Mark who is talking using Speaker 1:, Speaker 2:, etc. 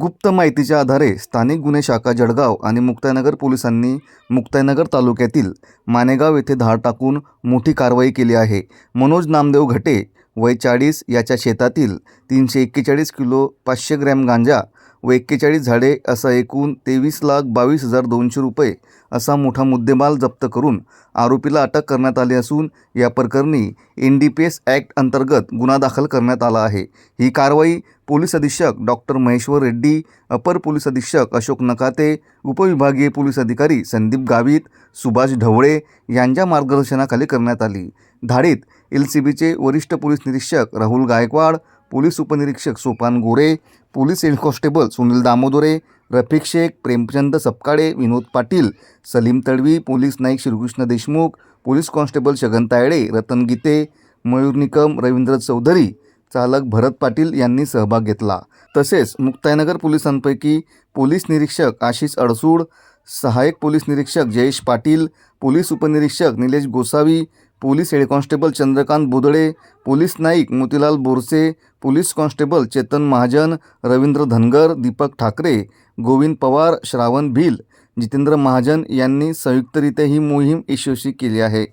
Speaker 1: गुप्त माहितीच्या आधारे स्थानिक गुन्हे शाखा जळगाव आणि मुक्ताईनगर पोलिसांनी मुक्ताईनगर तालुक्यातील मानेगाव येथे धाड टाकून मोठी कारवाई केली आहे. मनोज नामदेव घटे चाळीस याच्या शेतातील तीनशे एक्केचाळीस किलो पाचशे ग्रॅम गांजा व एक्केचाळीस झाडे असा एकूण तेवीस लाख बावीस हजार दोनशे रुपये असा मोठा मुद्देमाल जप्त करून आरोपीला अटक करण्यात आली असून या प्रकरणी N D P S act अंतर्गत गुन्हा दाखल करण्यात आला आहे. ही कारवाई पोलीस अधीक्षक डॉक्टर महेश्वर रेड्डी अपर पोलीस अधीक्षक अशोक नकाते उपविभागीय पोलीस अधिकारी संदीप गावित सुभाष ढवळे यांच्या मार्गदर्शनाखाली करण्यात आली. धाडीत एल सी बीचे वरिष्ठ पोलीस निरीक्षक राहुल गायकवाड पोलीस उपनिरीक्षक Sopan Gore police head constable Sunil Damodare Rafiq Shaikh Premchand Sapkale Vinod Patil Salim Tadvi police Naik Shrikrishna Deshmukh police constable Chhagan Tayde Ratan Gite Mayur Nikam Ravindra Chaudhari चालक भरत पाटील यांनी सहभाग घेतला. तसेच मुक्ताईनगर पोलिसांपैकी पोलीस निरीक्षक आशिष अडसूड सहाय्यक पोलीस निरीक्षक जयेश पाटील पोलीस उपनिरीक्षक Nilesh Gosavi police head constable Chandrakant Bodale police Naik Motilal Borse police constable Chetan Mahajan Ravindra Dhangar Deepak Thakare Govind Pawar Shravan Bhil Jitendra Mahajan यांनी संयुक्तरित्या ही मोहीम यशस्वी केली आहे.